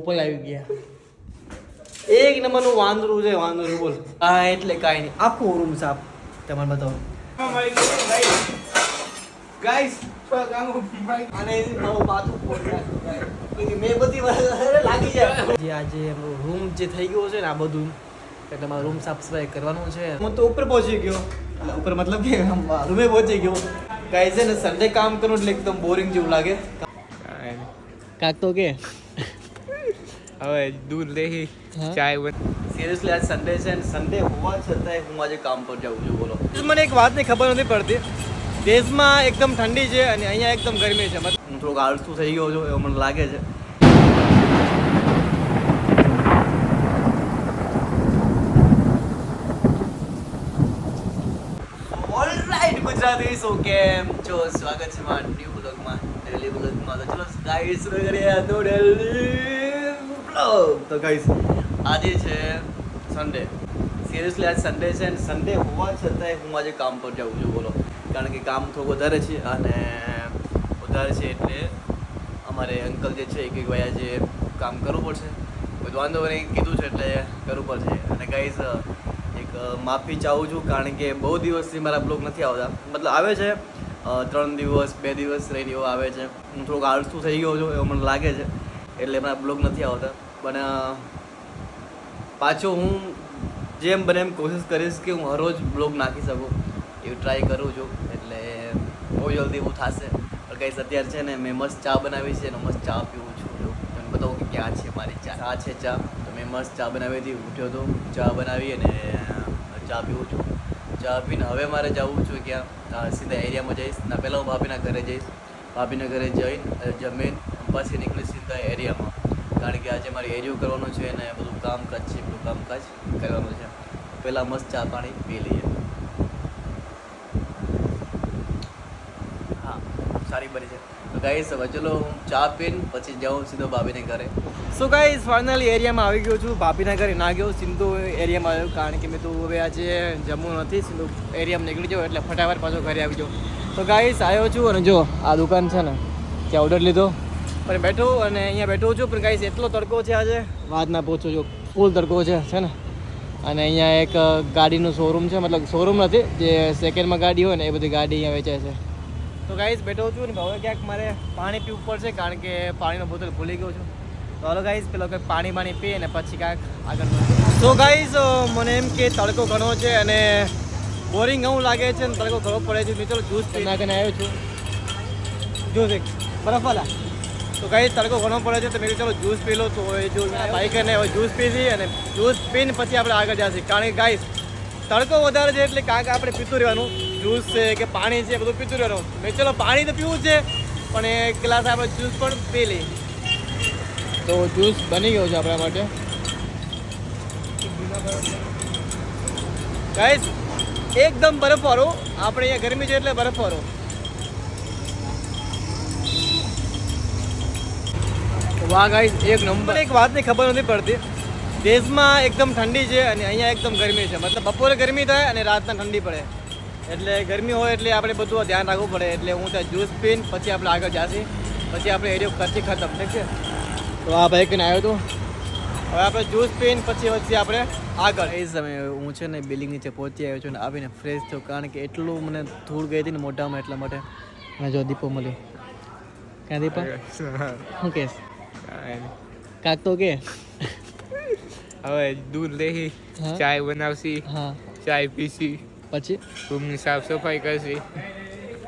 ઉપર આવી ગયા. એક નંબરનું વાંદરું છે વાંદરું બોલ. હા એટલે કાંઈ નહીં. આખો રૂમ સાફ. તમને બતાવો. ગાઈસ અને મારું માથું ફોડી નાખ્યું guys. મેં બધી લાગી જાય. જે આજે રૂમ જે થઈ ગયો છે ને આ બધું એટલે મારો રૂમ સાફ સફાઈ કરવાનું છે. હું તો ઉપર પહોંચી ગયો. ઉપર મતલબ કે રૂમે પહોંચી ગયો. ગાઈસ છે ને સન્ડે કામ કરું એટલે એકદમ બોરિંગ જેવું લાગે. કાક તો કે હવે દૂધ લેહી? ચાય બન સિરિયસલી આજ સન્ડે છે અને સન્ડે હોવા છતાંય હું આજે કામ પર જાઉં છું બોલો. મને એક વાતની ખબર નથી પડતી. દેશમાં એકદમ ઠંડી છે અને અહીંયા એકદમ ગરમી છે. મતલબ હું થોડોક આળસુ થઈ ગયો છું એવું મને લાગે છે. ગુજરાતી સો કેમ છો? સ્વાગત છે મારા ન્યુ બ્લોગમાં ડેલી બ્લોગમાં તો ચલો ગાઈસ કરીએ તો ડેલી તો ગાઈસ આજે છે સન્ડે સિરિયસલી આજ સન્ડે છે અને સન્ડે હોવા છતાંય હું આજે કામ પર જાઉં છું, બોલો. કારણ કે કામ થોડું વધારે છે અને વધારે છે એટલે અમારે અંકલ જે છે એક એક ભાઈ આજે કામ કરવું પડશે. કોઈ વાંધો નહીં, કીધું છે એટલે કરવું પડશે. અને ગાઈઝ એક માફી ચાહું છું કારણ કે બહુ દિવસથી મારા બ્લોગ નથી આવતા. મતલબ આવે છે ત્રણ દિવસ, બે દિવસ રેડિયો આવે છે. હું થોડોક આળસુ થઈ ગયો છું, એવું મને લાગે છે. એટલે મારા બ્લોગ નથી આવતા. પણ પાછો હું જેમ બને એમ કોશિશ કરીશ કે હું હરરોજ બ્લોગ નાખી શકું. એવું ટ્રાય કરું છું. એટલે બહુ જલ્દી એવું થશે. પણ કંઈ અત્યારે છે ને મેં મસ્ત ચા બનાવી છે અને મસ્ત ચા પીવું છું. જો તમને બતાવું કે ક્યાં છે મારી ચા? આ છે ચા. તો મેં મસ્ત ચા બનાવી હતી. ઉઠ્યો હતો ચા બનાવી અને ચા પીવું છું. ચા પીને હવે મારે જવું છું ક્યાં? સીધા એરિયામાં જઈશ. ના, પહેલાં હું ભાભીના ઘરે જઈશ. ભાભીના ઘરે જઈને જમીન પછી નીકળીશ સીધા એરિયામાં. કારણ કે આજે મારે એરિયો કરવાનું છે અને બધું કામકાજ છે, બધું કામકાજ કરવાનું છે. પહેલાં મસ્ત ચા પાણી પી લઈએ. હા, સારી બની છે તો ગાઈસ હવે ચલો હું ચા પીને પછી જાઉં સીધો ભાભીને ઘરે. સો ગાઈસ ફાઇનલી એરિયામાં આવી ગયો છું. ભાભીના ઘરે ના ગયો, સિંધુ એરિયામાં આવ્યો. કારણ કે મેં તો હવે આજે જમવું નથી, સિંધુ એરિયામાં નીકળી જાઉં એટલે ફટાફટ પાછો ઘરે આવી જાઉં તો ગાઈસ આવ્યો છું અને જો, આ દુકાન છે ને, ત્યાં ઓર્ડર લીધો. પણ બેઠો અને અહીંયા બેઠો છું. પણ કાંઈ એટલો તડકો છે આજે. વાત ના પહોંચો છો ફૂલ તડકો છે છે ને? અને અહીંયા એક ગાડીનું શોરૂમ છે. મતલબ શોરૂમ નથી જે સેકન્ડમાં ગાડી હોય ને એ બધી ગાડી અહીંયા વેચાય છે. તો ગાઈઝ બેઠો છું ને હવે ક્યાંક મારે પાણી પીવું પડશે કારણ કે પાણીનો બોતલ ભૂલી ગયો છું. તો હાલો ગાઈઝ પેલો કંઈક પાણી પાણી પી અને પછી ક્યાંક આગળ તો ગાઈઝ મને એમ કે તડકો ઘણો છે અને બોરિંગ એવું લાગે છે ને તડકો ઘણો પડે છે. મિત્રો જ્યુસ પી નાખીને આવ્યો છું. જ્યુસ એક. બરફવાલા તો કઈ તડકો ઘણો પડે છે તો મેં ચાલો જ્યુસ પી લો. તો એ જો બાઈક અને હવે જ્યુસ પીધી અને જ્યુસ પીને પછી આપણે આગળ જશે કારણ કે ગાઈસ તડકો વધારે છે એટલે કાંક આપણે પીતું રહેવાનું. જ્યુસ છે કે પાણી છે બધું પીતું રહેવાનું. મેં ચલો પાણી તો પીવું છે. પણ એક ગ્લાસ આપણે જ્યુસ પણ પી લઈએ. તો જ્યુસ બની ગયો છે આપણા માટે. ગાઈસ એકદમ બરફવાળો આપણે અહીંયા ગરમી છે એટલે બરફવાળો વાહ ગાઈસ એક નંબર એક વાતની ખબર નથી પડતી. દેશમાં એકદમ ઠંડી છે અને અહીંયા એકદમ ગરમી છે. મતલબ બપોરે ગરમી થાય અને રાતના ઠંડી પડે. એટલે ગરમી હોય એટલે આપણે બધું ધ્યાન રાખવું પડે. એટલે હું ત્યાં જ્યુસ પીને પછી આપણે આગળ જાશી પછી આપણે એરિયો કરતી ખતમ ઠીક છે? તો આ ભાઈ કને આવ્યો હતો હવે આપણે જ્યુસ પીને પછી પછી આપણે આગળ. એ સમયે હું છે ને બિલ્ડિંગ નીચે પહોંચી આવ્યો છું ને આવીને ફ્રેશ થયો કારણ કે એટલું મને ધૂળ ગઈ હતી ને મોઢામાં એટલા માટે. અને જો દીપો મળ્યો. ક્યાં દીપા? શું કહેશ કાક તો કે? હવે દૂધ લેહી ચાય બનાવશી ચાય પીશી. પછી? રૂમની સાફ સફાઈ કરશી.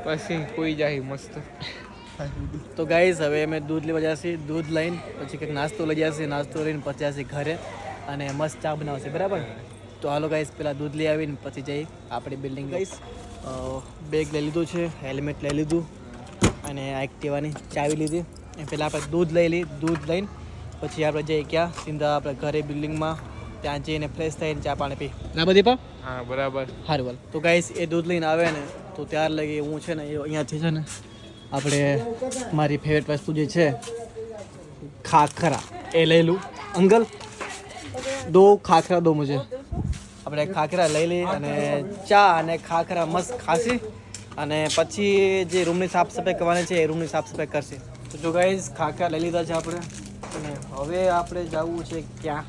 પછી કોઈ જાય મસ્ત. તો ગાઈઝ હવે અમે દૂધ લેવા જશે દૂધ લઈને પછી કંઈક નાસ્તો લઈ જશે નાસ્તો લઈને પછી જશે ઘરે અને મસ્ત ચા બનાવશે. બરાબર? તો હાલો ગાઈસ પેલા દૂધ લઈ આવીને પછી જઈ આપણી બિલ્ડિંગ ગઈશ બેગ લઈ લીધું છે હેલ્મેટ લઈ લીધું અને આ એક્ટિવાની ચાવી લીધી. એ પહેલાં આપણે દૂધ લઈ લઈ દૂધ લઈને પછી આપણે જઈ ગયા સીધા આપણે ઘરે બિલ્ડિંગમાં ત્યાં જઈને ફ્રેશ થઈને ચા પાણી પી. બરાબર દીપા હા બરાબર. સારું બોલ તો ગાઈસ એ દૂધ લઈને આવે ને તો ત્યાર લગી હું છે ને એ અહીંયાથી છે ને આપણે મારી ફેવરેટ વસ્તુ જે છે ખાખરા. એ લઈ લઉં. અંકલ દો ખાખરા દો મુજબ આપણે ખાખરા લઈ લઈએ અને ચા અને ખાખરા મસ્ત ખાસી. અને પછી જે રૂમની સાફ સફાઈ કરવાની છે એ રૂમની સાફ સફાઈ કરશે. તો જો ગાઈઝ ખાખા લઈ લીધા છે આપણે. અને હવે આપણે જવું છે ક્યાં?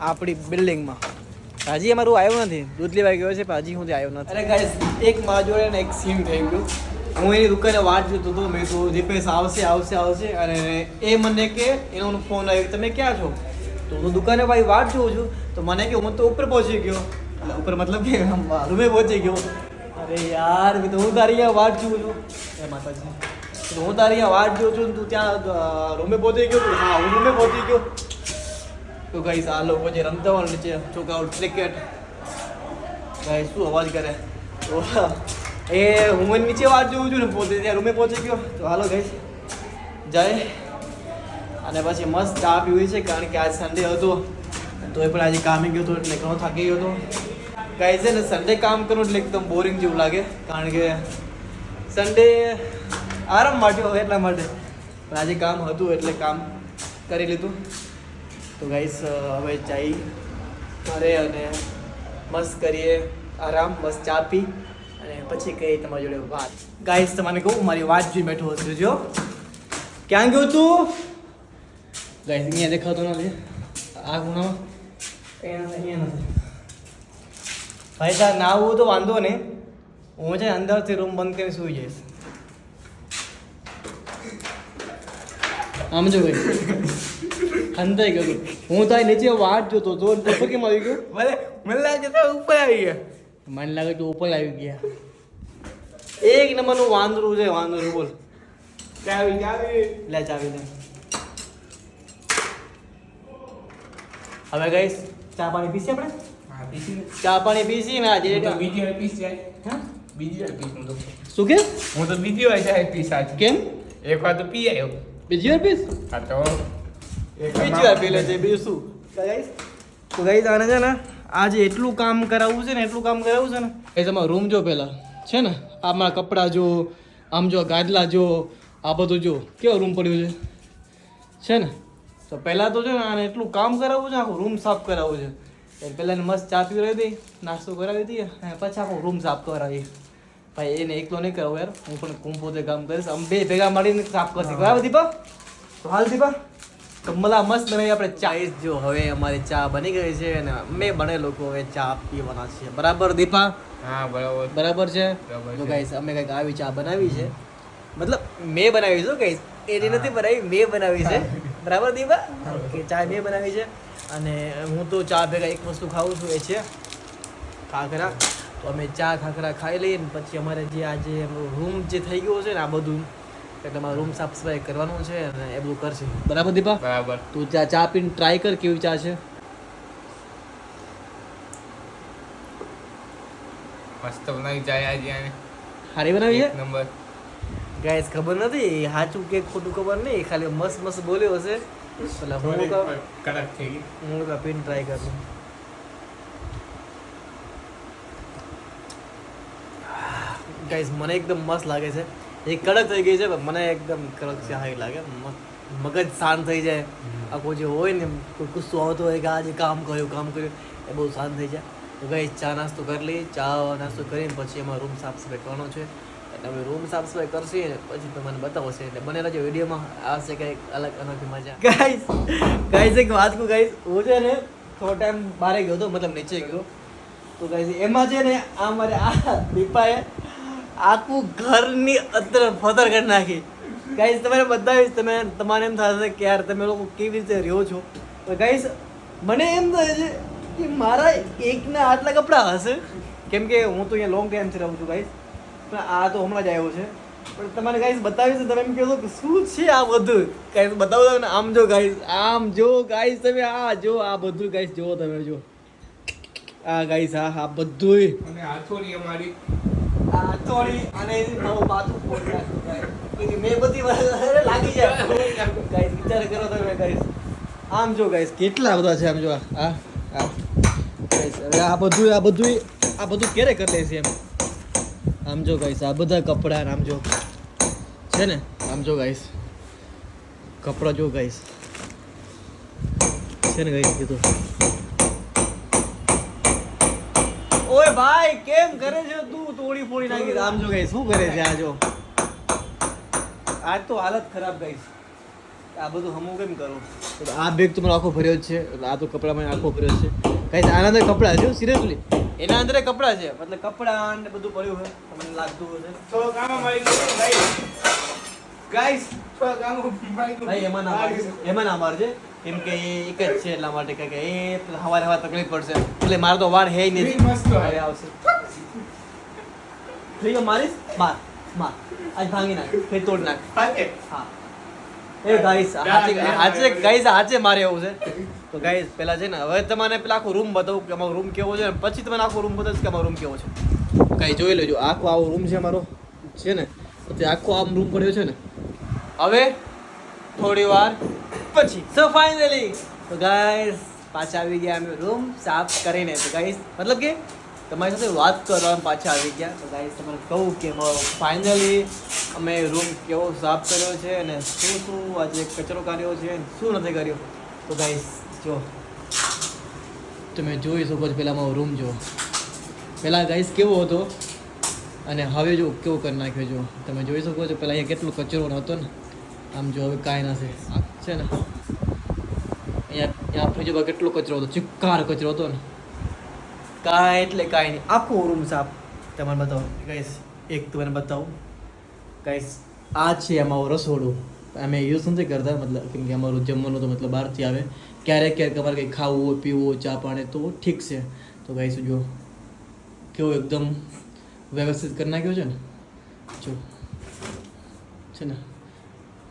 આપણી બિલ્ડિંગમાં. હજી, અમારું આવ્યું નથી. દૂધ લેવા ગયો છે, પણ હજી હું આવ્યો નથી. અરે ગાઈઝ એક મારા જોડે ને એક સીમ થઈ ગયું. હું એની દુકાને વાટ જોતો હતો, મેં તો દીપેશ, આવશે આવશે આવશે. અને એ મને કે, એનો ફોન આવ્યો, તમે ક્યાં છો? તો હું દુકાને ભાઈ વાટ જોઉં છું, તો મને કે, હું તો ઉપર પહોંચી ગયો. ઉપર મતલબ કે રૂમે પહોંચી ગયો. અરે યાર, મેં તો હું તારી અહીંયા વાટ જોઉં છું. એ માતાજી હું તારી અહીંયા વાટ જોઉં છું તું ત્યાં રૂમે પહોંચી ગયો હા, હું રૂમે પહોંચી ગયો. તો કઈ આ લોકો જે રમતા હોય નીચે છોકરાઓ ક્રિકેટ કઈ શું અવાજ કરે? તો, એ હું નીચે વાત જોઉં છું ને, પોતે ત્યાં રૂમે પહોંચી ગયો. તો હાલો ગઈ જાય. અને પછી મસ્ત ચા પીવી છે, કારણ કે આજ સન્ડે હતો. તો એ પણ આજે કામે ગયો હતો, એટલે ઘણો થાકી ગયો હતો. ગાઈસ છે ને સન્ડે કામ કરું એટલે એકદમ બોરિંગ જેવું લાગે. કારણ કે સન્ડે આરામ માટે હોય એટલા માટે. આજે કામ હતું એટલે કામ કરી લીધું. તો ગાઈસ હવે ચાઈ કરે અને મસ્ત કરીએ આરામ બસ ચા પી અને પછી કહીએ તમારી જોડે વાત. ગાઈસ તમને કહું, મારી વાત જોઈ બેઠો હશે જો. ક્યાં ગયો તું? ગાઈસ અહીંયા દેખાતો નથી. આ ગુણો અહીંયા નથી. ભાઈ સાહેબ ના આવું તો વાંધો નહીં. હું છે અંદરથી રૂમ બંધ કરીને સૂઈ જઈશ. આમ જો ભાઈ. અંદર ગયું હું તો નીચે વાટ જોતો તો કેમ આવી ગયો? ભલે મને લાગે તો ઉપર આવી ગયા. મને લાગે તો ઉપર આવી ગયા. એક નંબરનું વાંદરું છે વાંદરું બોલ. ચાવી ચાવી. લે ચાવી લે. હવે ગઈશ ચા પાણી પીસી આપણે? ચા પાણી પીસી ને આજે તો બીજી વાર પીસ જાય? બીજી વાર પીસ હું તો શું કે? હું તો બીજી વાર જાય પીસ આજ. કેમ? એક વાર તો પી આવ્યો બીજી વાર પીસ? હા તો બીજી વાર પી લેજે બીજું શું? ગાઈસ તો ગાઈસ આને છે ને આજે એટલું કામ કરાવવું છે ને એટલું કામ કરાવવું છે ને એ તમારો રૂમ જો પહેલા. છે ને? આમાં કપડાં જો આમ જો ગાદલા જો આ બધું જો. કેવો રૂમ પડ્યો છે? છે ને? તો પહેલાં તો છે ને આને એટલું કામ કરાવવું છે આખું રૂમ સાફ કરાવવું છે. એટલે પહેલાં મસ્ત ચા પીવડાવી દઈ નાસ્તો કરાવી દઈએ અને પછી આખો રૂમ સાફ કરાવીએ. ભાઈ એને એકલો નહીં કરાવું યાર. હું પણ હું પોતે કામ કરીશ. અમે બે ભેગા મળીને સાફ કરશે. બરાબર દીપા? તો હાલ દીપા કમલા મસ્ત બનાવી આપણે ચાઈસ જો હવે અમારી ચા બની ગઈ છે અને અમે બને લોકો હવે ચા પીવાના છીએ. બરાબર દીપા? હા બરાબર. બરાબર છે? તો ગાઈસ અમે કંઈક આવી ચા બનાવી છે. મતલબ મેં બનાવી છું ગાઈસ એની નથી બનાવી મેં બનાવી છે. બરાબર દીપા કે ચા બે બનાવી છે. અને હું તો ચા ભેગા એક વસ્તુ ખાઉં છું એ છે ખાખરા. તો અમે ચા ખાખરા ખાઈ લઈએ ને પછી અમારે જે આજે રૂમ જે થઈ ગયો છે ને આ બધું એટલે અમારે રૂમ સાફ સફાઈ કરવાનું છે અને એ બધું કરશે. બરાબર દીપા? બરાબર. તું ચા ચા પીને ટ્રાય કર કેવી ચા છે. મસ્ત બનાવી ચા આજે હારી બનાવી છે? નંબર. ગાઈસ ખબર નથી? સાચું કે ખોટું ખબર નહીં? ખાલી મસ્ત મસ્ત બોલ્યો હશે. એટલે હું તો કડક થઈ ગઈ. હું તો પીને ટ્રાય કરું. ગાઈસ મને એકદમ મસ્ત લાગે છે. એ કડક થઈ ગઈ છે પણ મને એકદમ કડક હાઈ લાગે. મગજ શાંત થઈ જાય. આખો જે હોય ને કોઈ ગુસ્સો આવતો હોય કે આજે કામ કર્યું કામ કર્યું એ બહુ શાંત થઈ જાય. તો ગાઈસ ચા નાસ્તો કરી લઈએ. ચા નાસ્તો કરીને પછી એમાં રૂમ સાફ સફાઈ કરવાનો છે. અમે રૂમ સાફ સફાઈ કરશો ને પછી તમને બતાવશે એટલે બને રહેજો વિડીયોમાં. આવશે કંઈક અલગ અનોખી મજા. ગાઈસ ગાઈસ એક વાત કહું ગાઈસ હું છે ને થોડો ટાઈમ બહાર ગયો હતો, મતલબ નીચે ગયો. તો ગાઈસ એમાં છે ને આ મારે આ દીપાએ આખું ઘરની અતર ફતર કરી નાખી. ગાઈસ તમારે બધા તમે, તમારે એમ થશે કે યાર તમે લોકો કેવી રીતે રહ્યો છો? તો ગાઈસ મને એમ થાય છે કે મારા એકના આટલા કપડાં હશે? કેમ કે હું તો અહીંયા લોંગ ટાઈમથી રહું છું ગાઈસ પણ આ તો હમણાં જ આવ્યો છે. પણ તમારે ગાઈસ બતાવીશ છે તમે એમ કહેશો કે શું છે આ બધું? ગાઈસ બતાવો તમે આમ જો ગાઈસ આમ જો ગાઈસ તમે આ જો આ બધું ગાઈસ જુઓ તમે જો. આ ગાઈસ આ આ બધુંય. અને હાથોડી અમારી. આ થોડી અને મારું નાખ્યું પછી મેં બધી લાગી જાય ગાઈસ વિચાર કરો તમે ગાઈસ આમ જો ગાઈસ કેટલા બધા છે આમ જો આ આ ગાઈસ હવે આ બધું આ બધું આ બધું ક્યારે કરી લેશે છે એમ? આમ જો ગાઈસ આ બધા કપડાં આમ જો. છે ને? આમ જો ગાઈસ કપડાં જો ગાઈસ છે ને ગાઈસ કીધું ઓય ભાઈ, કેમ કરે છે? તું તોડી ફોડી નાખી આમ જો ગાઈસ શું કરે છે આ જો? આજ તો હાલત ખરાબ ગાઈસ આ બધું હમું કેમ કરું? આ બેગ તો મારો આખો ભર્યો જ છે. આ તો કપડામાં આખો ભર્યો છે. ગાઈસ આના અંદર કપડાં છે સિરિયસલી એના અંદર કપડા છે. મતલબ કપડા ને બધું પડ્યું છે તમને લાગતું હશે. તો કામમાં મારી ગયું ગાઈસ ગાઈસ તો મારી ગયું ભાઈ એમાં ના. એમાં ના મારજે. કેમ કે એ એક જ છે એટલા માટે કે એ હવારે હવા તકલીફ પડશે. એટલે મારે તો વાળ હે નહીં. મસ્ત. હવે આવશે. ઠીક મારીશ? માર માર. આજ ભાંગી નાખ. ફેર તોડ નાખ. હા. એ ગાઈસ હાચે ગાઈસ હાચે મારે એવું છે. તો ગાઈસ પહેલાં છે ને હવે તમને પેલા આખો રૂમ બતાવું કે અમારો રૂમ કેવો છે પછી તમને આખો રૂમ બતાવીશ કે અમારો રૂમ કેવો છે. કાંઈ જોઈ લેજો આખો આવો રૂમ છે અમારો છે ને? તો આખો આમ રૂમ પડ્યો છે ને? હવે થોડી વાર પછી સો ફાઇનલી તો ગાઈસ પાછા આવી ગયા અમે રૂમ સાફ કરીને. તો ગાઈસ મતલબ કે તમારી સાથે વાત કરવા પાછા આવી ગયા. તો ગાઈસ તમને કહું કે ફાઇનલી અમે રૂમ કેવો સાફ કર્યો છે અને શું શું આજે કચરો કર્યો છે શું નથી કર્યો. તો ગાઈસ જો. તમે જોઈ શકો છો પહેલાં મારો રૂમ જો. પહેલાં ગાઈસ કેવો હતો? અને હવે જો કેવો કરી નાખ્યો જો. તમે જોઈ શકો છો પહેલાં અહીંયા કેટલો કચરો હતો ને. આમ જો હવે કાંઈ નથી આ છે ને. અહીંયા અહીંયા ફ્રીજ કેટલો કચરો હતો? ચિક્કાર કચરો હતો ને. કાંઈ એટલે કાંઈ નહીં. આખો રૂમ સાફ. તમારે બતાવો. ગાઈસ એક તમને બતાવું. ગાઈસ આ છે અમારું રસોડું. અમે યુઝ નથી કરતા મતલબ કેમ કે અમારું જમવાનું તો મતલબ બહારથી આવે. ક્યારેક ક્યારેક અમારે કંઈ ખાવું હોય પીવું હોય ચા પાણી તો ઠીક છે. તો ગાઈસ જો કેવું એકદમ વ્યવસ્થિત કરી નાખ્યો છે ને? જો છે ને?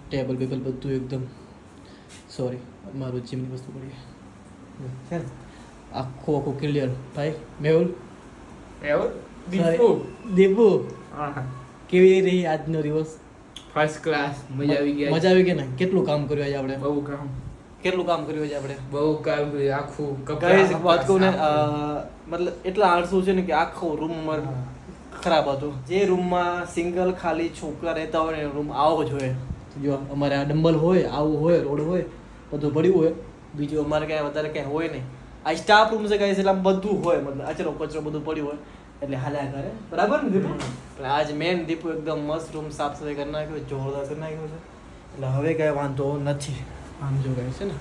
ટેબલ બેબલ બધું એકદમ સોરી મારું જીમની વસ્તુ પડી છે ને આખો આખો ક્લિયર ભાઈ મેહુલ? મેહુલ? દીપુ? દીપુ? હા. કેવી રહી આજનો દિવસ? ફર્સ્ટ ક્લાસ મજા આવી ગઈ મજા આવી ગઈ ને? કેટલું કામ કર્યું આજે આપણે? બહુ કામ. કેટલું કામ કર્યું આજે આપણે? બહુ કામ કર્યું આખું ગાઈસ વાત કહું ને મતલબ એટલા આળસુ છે ને કે આખો રૂમ અમારો ખરાબ હતો. જે રૂમમાં સિંગલ ખાલી છોકરા રહેતા હોય ને રૂમ આવો જોઈએ જો અમારે આ ડંબલ હોય આવું હોય રોડ હોય બધું પડ્યું હોય. બીજું અમારે કાંઈ વધારે કાંઈ હોય નહીં. આ સ્ટાફ રૂમ છે કાંઈ એટલે આમ બધું હોય મતલબ અચરો કચરો બધું પડ્યું હોય. એટલે હાલ્યા કરે. બરાબર ને દીપુ? એટલે આજ મેન દીપુ એકદમ મસ્ત રૂમ સાફ સફાઈ કરી નાખ્યો જોરદાર કરી નાખ્યો છે. એટલે હવે કાંઈ વાંધો નથી. આમ જો ગાઈસ છે ને?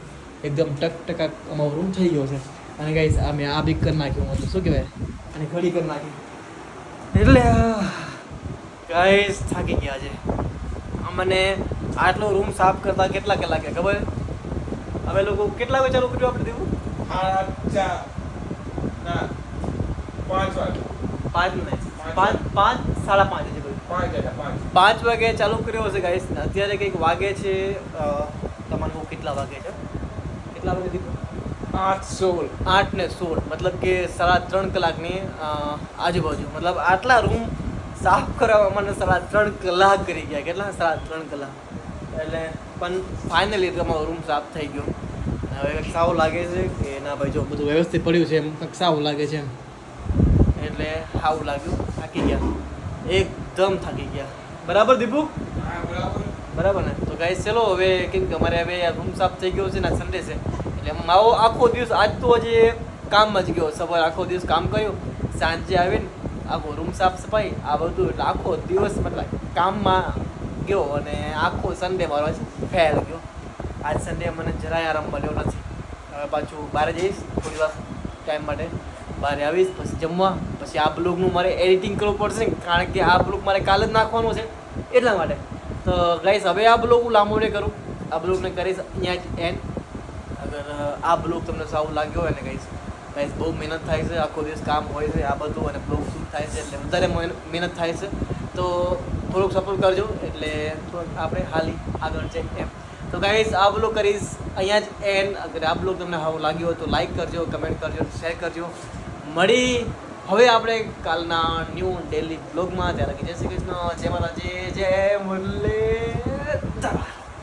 એકદમ ટક ટકા અમારો રૂમ થઈ ગયો છે. અને ગાઈસ આ મેં આ બી કરી નાખ્યું હતું શું કહેવાય? અને ઘડી કરી નાખી. એટલે ગાઈસ થાકી ગયા છે. અમને આટલો રૂમ સાફ કરતા કેટલા કલાકે ખબર? અમે લોકો કેટલા વાગે ચાલુ કર્યું આપણે દેવું પાંચ વાગે. પાંચ નહીં પાંચ પાંચ સાડા પાંચ છે બધું. પાંચ વાગે ચાલુ કર્યો હશે ગાઈસ અત્યારે કંઈક વાગે છે તમારું કેટલા વાગે છે? કેટલા વાગે આઠ સોળ. આઠ ને સોળ. મતલબ કે સાડા ત્રણ કલાકની આજુબાજુ. મતલબ આટલા રૂમ સાફ કરવા મને સાડા ત્રણ કલાક કરી ગયા. કેટલા? સાડા ત્રણ કલાક. એટલે પણ ફાઇનલી તમારો રૂમ સાફ થઈ ગયો. હવે સાવ લાગે છે કે ના ભાઈ જો બધું વ્યવસ્થિત પડ્યું છે એમ સાવ લાગે છે એમ. એટલે સારું લાગ્યું થાકી ગયા. એકદમ થાકી ગયા. બરાબર દીપુ? બરાબર. બરાબર ને? તો ગાઈ ચલો હવે કેમ કે અમારે હવે રૂમ સાફ થઈ ગયો છે ને સન્ડે છે. એટલે મારો આખો દિવસ આજ તો હજી કામમાં જ ગયો. સવાર આખો દિવસ કામ કર્યું સાંજે આવીને આખો રૂમ સાફ સફાઈ આ બધું એટલે આખો દિવસ મતલબ કામમાં ગયો અને આખો સન્ડે મારો આજ ફેલ ગયો. આજ સન્ડે મને જરાય આરામ મળ્યો નથી. હવે પાછું બહાર જઈશ થોડી વાર ટાઈમ માટે. બહાર આવીશ, પછી જમવા, પછી આ બ્લોગનું મારે એડિટિંગ કરવું પડશે, કારણ કે આ બ્લોગ મારે કાલે જ નાખવાનો છે, એટલા માટે. તો ગાઈસ હવે આ બ્લોગ હું લાંબો ને કરું. આ બ્લોગને કરીશ અહીંયા જ એન્ડ અગર આ બ્લોગ તમને સારું લાગ્યો હોય ને ગાઈસ ગાઈસ બહુ મહેનત થાય છે, આખો દિવસ કામ હોય છે, આ બધું, અને બ્લોગ શૂટ થાય છે, એટલે વધારે મહેન- મહેનત થાય છે. તો થોડુંક સપોર્ટ કરજો, એટલે થોડુંક આપણે હાલી આગળ છે એમ. તો ગાઈસ આ બ્લોગ કરીશ અહીંયા જ એન્ડ અગર આ બ્લોગ તમને સારું લાગ્યો હોય તો લાઈક કરજો કમેન્ટ કરજો શેર કરજો. મળી. હવે આપણે કાલના ન્યૂ ડેલી બ્લોગમાં ત્યારે જય શ્રી કૃષ્ણ. જય માતાજી. જય મુરલી.